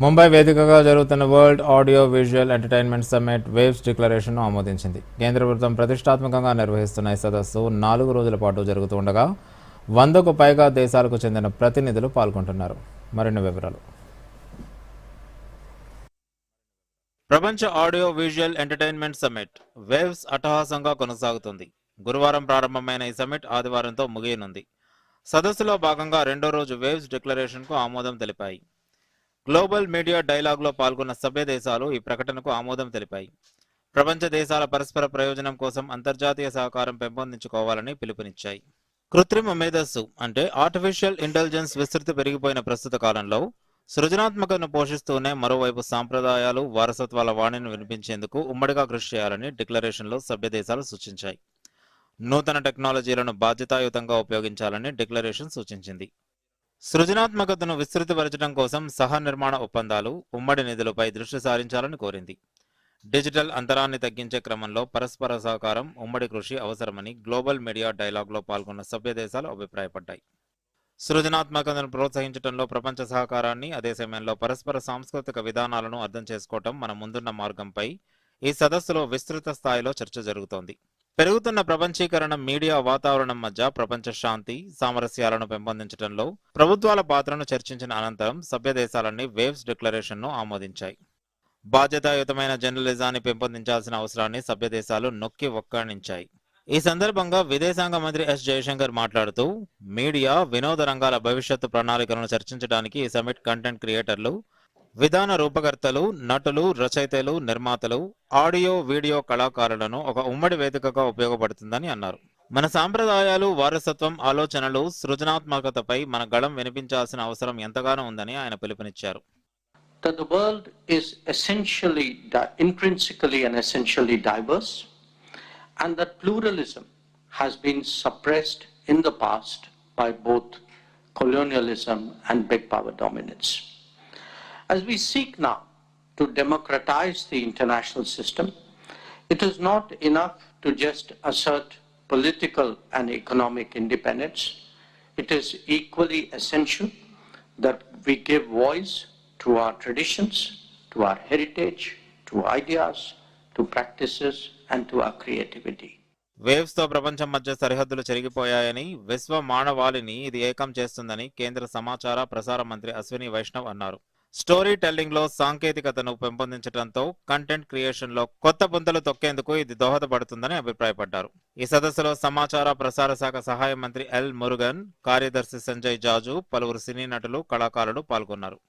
ముంబై వేదికగా జరుగుతున్న world audio visual entertainment summit waves డిక్లరేషన్ను ఆమోదించింది. కేంద్ర ప్రభుత్వం ప్రతిష్టాత్మకంగా నిర్వహిస్తున్న ఈ సదస్సు నాలుగు రోజుల పాటు జరుగుతుండగా వందకు పైగా దేశాలకు చెందిన ప్రతినిధులు పాల్గొంటున్నారు. మరిన్ని వివరాలు. ప్రపంచ audio visual entertainment summit waves అట్టహాసంగా కొనసాగుతుంది. గురువారం ప్రారంభమైన ఈ సమ్మిట్ ఆదివారంతో ముగియనుంది. సదస్సులో భాగంగా రెండో రోజు వేవ్స్ డిక్లరేషన్కు ఆమోదం తెలిపాయి. గ్లోబల్ మీడియా డైలాగ్లో పాల్గొన్న సభ్య దేశాలు ఈ ప్రకటనకు ఆమోదం తెలిపాయి. ప్రపంచ దేశాల పరస్పర ప్రయోజనం కోసం అంతర్జాతీయ సహకారం పెంపొందించుకోవాలని పిలుపునిచ్చాయి. కృత్రిమ మేధస్సు అంటే ఆర్టిఫిషియల్ ఇంటెలిజెన్స్ విస్తృతి పెరిగిపోయిన ప్రస్తుత కాలంలో సృజనాత్మకతను పోషిస్తూనే మరోవైపు సాంప్రదాయాలు వారసత్వాల వాణిని వినిపించేందుకు ఉమ్మడిగా కృషి చేయాలని డిక్లరేషన్లో సభ్య దేశాలు సూచించాయి. నూతన టెక్నాలజీలను బాధ్యతాయుతంగా ఉపయోగించాలని డిక్లరేషన్ సూచించింది. సృజనాత్మకతను విస్తృతపరచడం కోసం సహనిర్మాణ ఒప్పందాలు ఉమ్మడి నిధులపై దృష్టి సారించాలని కోరింది. డిజిటల్ అంతరాన్ని తగ్గించే క్రమంలో పరస్పర సహకారం ఉమ్మడి కృషి అవసరమని గ్లోబల్ మీడియా డైలాగ్లో పాల్గొన్న సభ్య దేశాలు అభిప్రాయపడ్డాయి. సృజనాత్మకతను ప్రోత్సహించడంలో ప్రపంచ సహకారాన్ని అదే సమయంలో పరస్పర సాంస్కృతిక విధానాలను అర్థం చేసుకోవటం మన ముందున్న మార్గంపై ఈ సదస్సులో విస్తృత స్థాయిలో చర్చ జరుగుతోంది. పెరుగుతున్న ప్రపంచీకరణ మీడియా వాతావరణం మధ్య ప్రపంచ శాంతి సామరస్యాలను పెంపొందించడంలో ప్రభుత్వాల పాత్రను చర్చించిన అనంతరం సభ్య దేశాలన్నీ వేవ్స్ డిక్లరేషన్ను ఆమోదించాయి. బాధ్యతాయుతమైన జర్నలిజాన్ని పెంపొందించాల్సిన అవసరాన్ని సభ్య దేశాలు నొక్కి ఒక్కాణించాయి. ఈ సందర్భంగా విదేశాంగ మంత్రి ఎస్ జయశంకర్ మాట్లాడుతూ మీడియా వినోద రంగాల భవిష్యత్తు ప్రణాళికలను చర్చించడానికి ఈ సమిట్ కంటెంట్ క్రియేటర్లు విధాన రూపకర్తలు నటులు రచయితలు నిర్మాతలు ఆడియో వీడియో కళాకారులను ఒక ఉమ్మడి వేదికగా ఉపయోగపడుతుందని అన్నారు మన సాంప్రదాయాలు వారసత్వం ఆలోచనలు సృజనాత్మకతపై మన గళం వినిపించాల్సిన అవసరం ఎంతగానో ఉందని ఆయన పిలుపునిచ్చారు colonialism and big power dominance. As we seek now to democratize the international system, it is not enough to just assert political and economic independence. It is equally essential that we give voice to our traditions, to our heritage, to ideas, to practices, and to our creativity. Waves తో ప్రపంచం మధ్య సరిహద్దులు చెరిగిపోయాయని విశ్వ మానవాళిని ఇది ఏకం చేస్తుందని కేంద్ర సమాచార ప్రసార మంత్రి అశ్విని వైష్ణవ్ అన్నారు స్టోరీ టెల్లింగ్లో సాంకేతికతను పెంపొందించడంతో కంటెంట్ క్రియేషన్లో కొత్త పుంతలు తొక్కేందుకు ఇది దోహదపడుతుందని అభిప్రాయపడ్డారు. ఈ సదస్సులో సమాచార ప్రసార శాఖ సహాయ మంత్రి ఎల్ మురుగన్ కార్యదర్శి సంజయ్ జాజు పలువురు సినీ నటులు కళాకారులు పాల్గొన్నారు.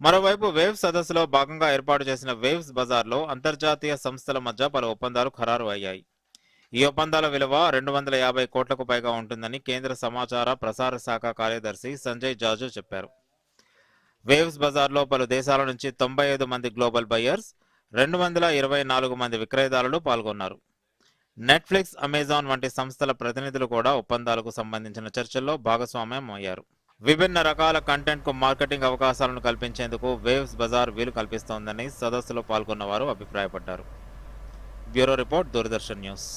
మరోవైపు వేవ్స్ సదస్సులో భాగంగా ఏర్పాటు చేసిన వేవ్స్ బజార్లో అంతర్జాతీయ సంస్థల మధ్య పలు ఒప్పందాలు ఖరారు అయ్యాయి. ఈ ఒప్పందాల విలువ రెండు వందల యాభై కోట్లకు పైగా ఉంటుందని కేంద్ర సమాచార ప్రసార శాఖ కార్యదర్శి సంజయ్ జాజు చెప్పారు. వేవ్స్ బజార్లో పలు దేశాల నుంచి తొంభై ఐదు మంది గ్లోబల్ బయ్యర్స్ రెండు వందల ఇరవై నాలుగు మంది విక్రయదారులు పాల్గొన్నారు. నెట్ఫ్లిక్స్ అమెజాన్ వంటి సంస్థల ప్రతినిధులు కూడా ఒప్పందాలకు సంబంధించిన చర్చల్లో భాగస్వామ్యం అయ్యారు విభిన్న రకాల కంటెంట్కు మార్కెటింగ్ అవకాశాలను కల్పించేందుకు వేవ్స్ బజార్ వీలు కల్పిస్తోందని సదస్సులో పాల్గొన్న వారు అభిప్రాయపడ్డారు. Bureau report Doordarshan news.